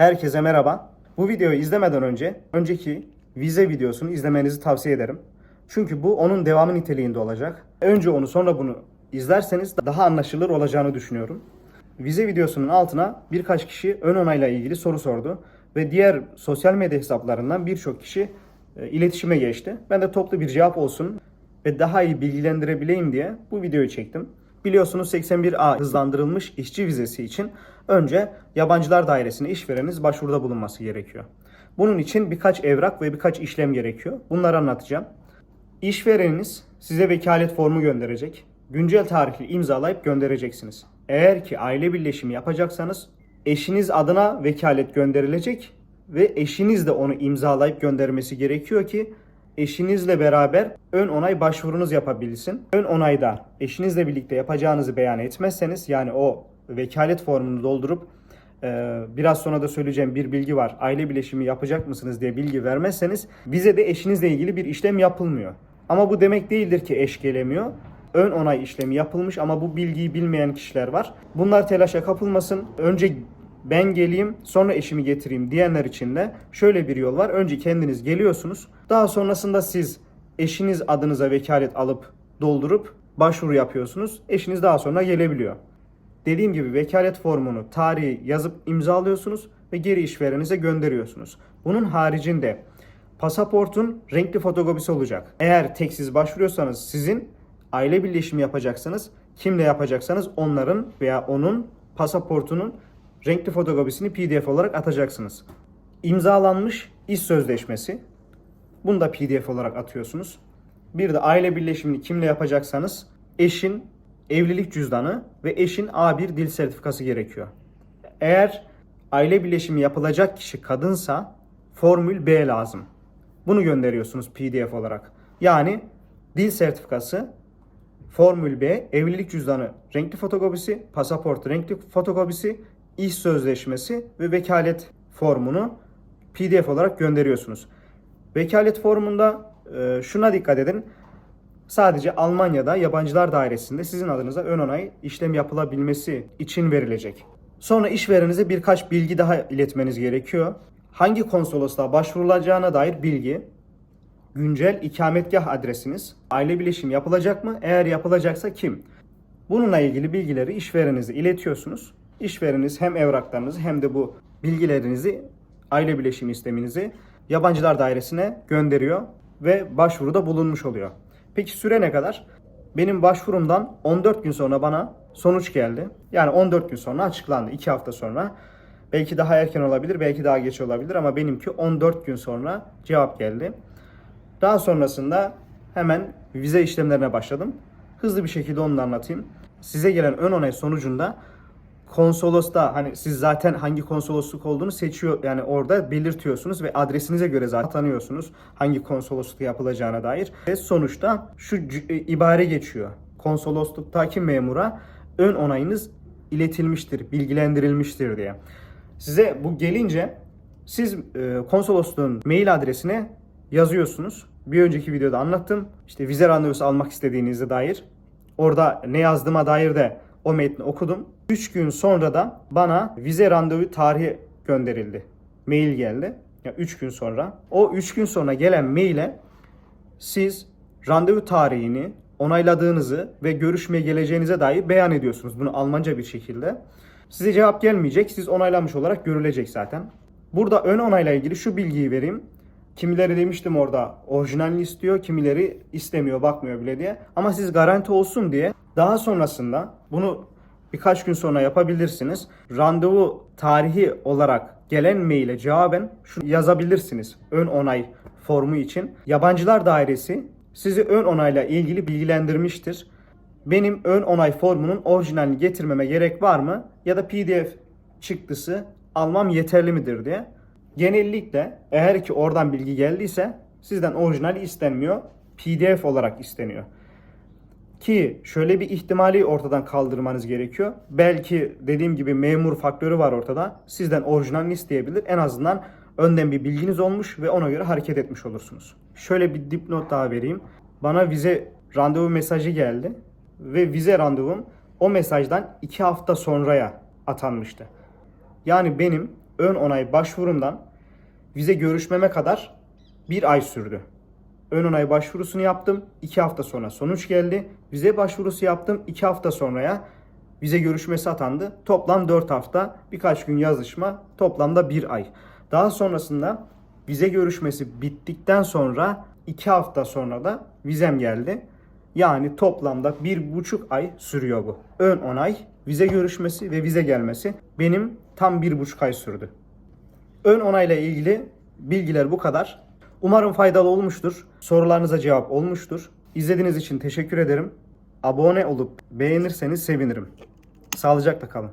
Herkese merhaba. Bu videoyu izlemeden önce önceki vize videosunu izlemenizi tavsiye ederim. Çünkü bu onun devamı niteliğinde olacak. Önce onu sonra bunu izlerseniz daha anlaşılır olacağını düşünüyorum. Vize videosunun altına birkaç kişi ön onayla ilgili soru sordu ve diğer sosyal medya hesaplarından birçok kişi e, iletişime geçti. Ben de toplu bir cevap olsun ve daha iyi bilgilendirebileyim diye bu videoyu çektim. Biliyorsunuz 81A hızlandırılmış işçi vizesi için önce yabancılar dairesine işvereniniz başvuruda bulunması gerekiyor. Bunun için birkaç evrak ve birkaç işlem gerekiyor. Bunları anlatacağım. İşvereniniz size vekalet formu gönderecek. Güncel tarihli imzalayıp göndereceksiniz. Eğer ki aile birleşimi yapacaksanız eşiniz adına vekalet gönderilecek ve eşiniz de onu imzalayıp göndermesi gerekiyor ki eşinizle beraber ön onay başvurunuz yapabilsin. Ön onayda eşinizle birlikte yapacağınızı beyan etmezseniz yani o vekalet formunu doldurup ee, biraz sonra da söyleyeceğim bir bilgi var. Aile bileşimi yapacak mısınız diye bilgi vermezseniz bize de eşinizle ilgili bir işlem yapılmıyor. Ama bu demek değildir ki eş gelemiyor. Ön onay işlemi yapılmış ama bu bilgiyi bilmeyen kişiler var. Bunlar telaşa kapılmasın. Önce ben geleyim sonra eşimi getireyim diyenler için de şöyle bir yol var. Önce kendiniz geliyorsunuz. Daha sonrasında siz eşiniz adınıza vekalet alıp doldurup başvuru yapıyorsunuz. Eşiniz daha sonra gelebiliyor. Dediğim gibi vekalet formunu, tarihi yazıp imzalıyorsunuz ve geri işverenize gönderiyorsunuz. Bunun haricinde pasaportun renkli fotokopisi olacak. Eğer teksiz başvuruyorsanız sizin aile birleşimi yapacaksanız kimle yapacaksanız onların veya onun pasaportunun renkli fotokopisini PDF olarak atacaksınız. İmzalanmış iş sözleşmesi. Bunu da PDF olarak atıyorsunuz. Bir de aile birleşimini kimle yapacaksanız eşin evlilik cüzdanı ve eşin A1 dil sertifikası gerekiyor. Eğer aile birleşimi yapılacak kişi kadınsa formül B lazım. Bunu gönderiyorsunuz PDF olarak. Yani dil sertifikası, formül B, evlilik cüzdanı renkli fotokopisi, pasaport renkli fotokopisi, iş sözleşmesi ve vekalet formunu PDF olarak gönderiyorsunuz. Vekalet formunda e, şuna dikkat edin. Sadece Almanya'da yabancılar dairesinde sizin adınıza ön onay işlem yapılabilmesi için verilecek. Sonra işverenize birkaç bilgi daha iletmeniz gerekiyor. Hangi konsolosluğa başvurulacağına dair bilgi, güncel ikametgah adresiniz, aile bileşimi yapılacak mı? Eğer yapılacaksa kim? Bununla ilgili bilgileri işverenize iletiyorsunuz. İşvereniz hem evraklarınızı hem de bu bilgilerinizi, aile bileşimi isteminizi yabancılar dairesine gönderiyor ve başvuruda bulunmuş oluyor. Peki süre ne kadar? Benim başvurumdan 14 gün sonra bana sonuç geldi. Yani 14 gün sonra açıklandı. 2 hafta sonra. Belki daha erken olabilir, belki daha geç olabilir ama benimki 14 gün sonra cevap geldi. Daha sonrasında hemen vize işlemlerine başladım. Hızlı bir şekilde onu da anlatayım. Size gelen ön onay sonucunda konsolosta hani siz zaten hangi konsolosluk olduğunu seçiyor yani orada belirtiyorsunuz ve adresinize göre zaten tanıyorsunuz hangi konsolosluk yapılacağına dair. Ve sonuçta şu e, ibare geçiyor. Konsolosluktaki memura ön onayınız iletilmiştir, bilgilendirilmiştir diye. Size bu gelince siz e, konsolosluğun mail adresine yazıyorsunuz. Bir önceki videoda anlattım. İşte vize randevusu almak istediğinize dair. Orada ne yazdığıma dair de o metni okudum. 3 gün sonra da bana vize randevu tarihi gönderildi. Mail geldi. Ya 3 gün sonra. O 3 gün sonra gelen maile siz randevu tarihini onayladığınızı ve görüşmeye geleceğinize dair beyan ediyorsunuz. Bunu Almanca bir şekilde. Size cevap gelmeyecek. Siz onaylanmış olarak görülecek zaten. Burada ön onayla ilgili şu bilgiyi vereyim. Kimileri demiştim orada orijinalini istiyor, kimileri istemiyor, bakmıyor bile diye. Ama siz garanti olsun diye daha sonrasında bunu birkaç gün sonra yapabilirsiniz. Randevu tarihi olarak gelen maile cevaben şu yazabilirsiniz ön onay formu için. Yabancılar dairesi sizi ön onayla ilgili bilgilendirmiştir. Benim ön onay formunun orijinalini getirmeme gerek var mı? Ya da PDF çıktısı almam yeterli midir diye. Genellikle eğer ki oradan bilgi geldiyse sizden orijinal istenmiyor. PDF olarak isteniyor. Ki şöyle bir ihtimali ortadan kaldırmanız gerekiyor. Belki dediğim gibi memur faktörü var ortada. Sizden orijinalini isteyebilir. En azından önden bir bilginiz olmuş ve ona göre hareket etmiş olursunuz. Şöyle bir dipnot daha vereyim. Bana vize randevu mesajı geldi ve vize randevum o mesajdan 2 hafta sonraya atanmıştı. Yani benim ön onay başvurumdan vize görüşmeme kadar bir ay sürdü. Ön onay başvurusunu yaptım. 2 hafta sonra sonuç geldi. Vize başvurusu yaptım. 2 hafta sonraya vize görüşmesi atandı. Toplam 4 hafta, birkaç gün yazışma, toplamda 1 ay. Daha sonrasında vize görüşmesi bittikten sonra 2 hafta sonra da vizem geldi. Yani toplamda bir buçuk ay sürüyor bu. Ön onay, vize görüşmesi ve vize gelmesi benim tam bir buçuk ay sürdü. Ön onayla ilgili bilgiler bu kadar. Umarım faydalı olmuştur. Sorularınıza cevap olmuştur. İzlediğiniz için teşekkür ederim. Abone olup beğenirseniz sevinirim. Sağlıcakla kalın.